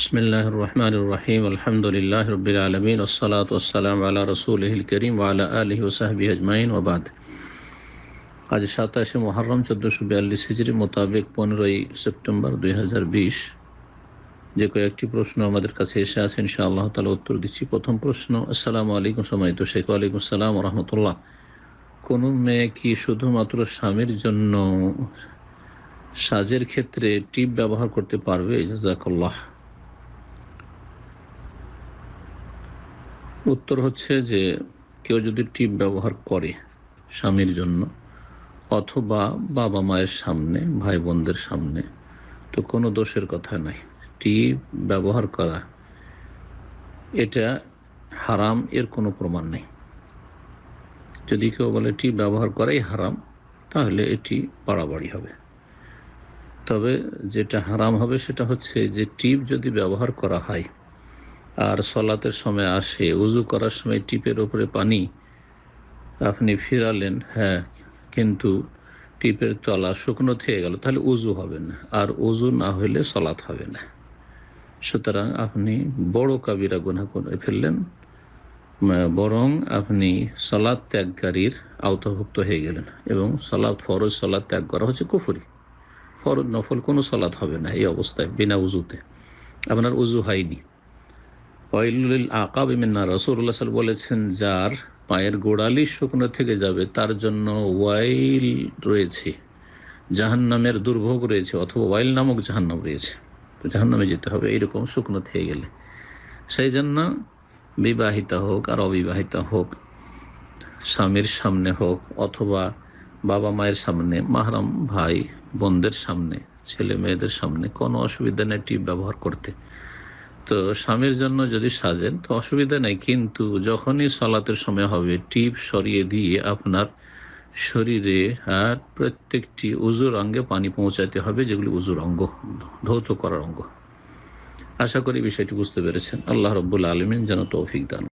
বিসমিল্লাহ রহমান রহিম আলহামদুলিল্লাহ রবিল আলমিন ওসলাত ওসালাম আল্লাহ রসুলহিল করিম আলা আলহি ওসাহাবি আজমাইন ওবাদ আজ সাতাশে মোহরম চোদ্দোশো বিয়াল্লিশ হিজড়ি মোতাবেক পনেরোই সেপ্টেম্বর দুই হাজার বিশ। যে কয়েকটি প্রশ্ন আমাদের কাছে এসে আছে ইনশা আল্লাহ উত্তর দিচ্ছি। প্রথম প্রশ্ন, আসসালামু আলাইকুম সময় তো শেখ আলাইকুম সালাম রহমতুল্লাহ। কোনো মেয়ে কি শুধুমাত্র স্বামীর জন্য সাজের ক্ষেত্রে টিপ ব্যবহার করতে পারবে? জাজাকল্লাহ উত্তর হচ্ছে যে কেউ যদি টিপ ব্যবহার করে স্বামীর জন্য অথবা বাবা মায়ের সামনে, ভাই বোনদের সামনে, তো কোনো দোষের কথা নাই। টিপ ব্যবহার করা, এটা হারাম, এর কোনো প্রমাণ নেই। যদি কেউ বলে টিপ ব্যবহার করাই হারাম, তাহলে এটি বাড়াবাড়ি হবে। তবে যেটা হারাম হবে সেটা হচ্ছে যে টিপ যদি ব্যবহার করা হয় আর সলাতের সময় আসে, উজু করার সময় টিপের ওপরে পানি। আপনি ফিরালেন হ্যাঁ কিন্তু টিপের তলা শুকনো থেকে গেল, তাহলে উজু হবে না। আর উজু না হইলে সলাৎ হবে না। সুতরাং আপনি বড় কাবিরা গুণা করে ফেললেন বরং আপনি সলাদ ত্যাগকারীর আওতাভুক্ত হয়ে গেলেন এবং সলাদ ফরজ সলাদ ত্যাগ করা হচ্ছে কুফুরি। ফরজ নফল কোনো সলাদ হবে না এই অবস্থায়, বিনা উজুতে। আপনার উজু হয়নি। ওয়াইলুল আকাব মিন্না রসুল্লাহ সাল বলেছেন, যার পায়ের গোড়ালি শুকনো থেকে যাবে, তার জন্য ওয়াইল রয়েছে, জাহান্নামের দুর্ভোগ রয়েছে, অথবা ওয়াইল নামক জাহান্নাম রয়েছে। তো জাহান্নামে যেতে হবে, এইরকম শুকনো থেকে গেলে। সেই জন্য বিবাহিতা হোক আর অবিবাহিতা হোক, স্বামীর সামনে হোক, অথবা বাবা মায়ের সামনে, মাহরাম ভাই, বোনদের সামনে, ছেলে মেয়েদের সামনে, কোনো অসুবিধা নেই টিপ ব্যবহার করতে। তো স্বামীর জন্য যদি সাজেন, তো অসুবিধা নেই, কিন্তু যখনই সলাতের সময় হবে, টিপ সরিয়ে দিয়ে আপনার শরীরে আর প্রত্যেকটি উজুর অঙ্গে পানি পৌঁছাতে হবে, যেগুলি উজুর অঙ্গ, ধৌত করার অঙ্গ। আশা করি বিষয়টি বুঝতে পেরেছেন। আল্লাহ রব্বুল আলমিন যেন তৌফিক দান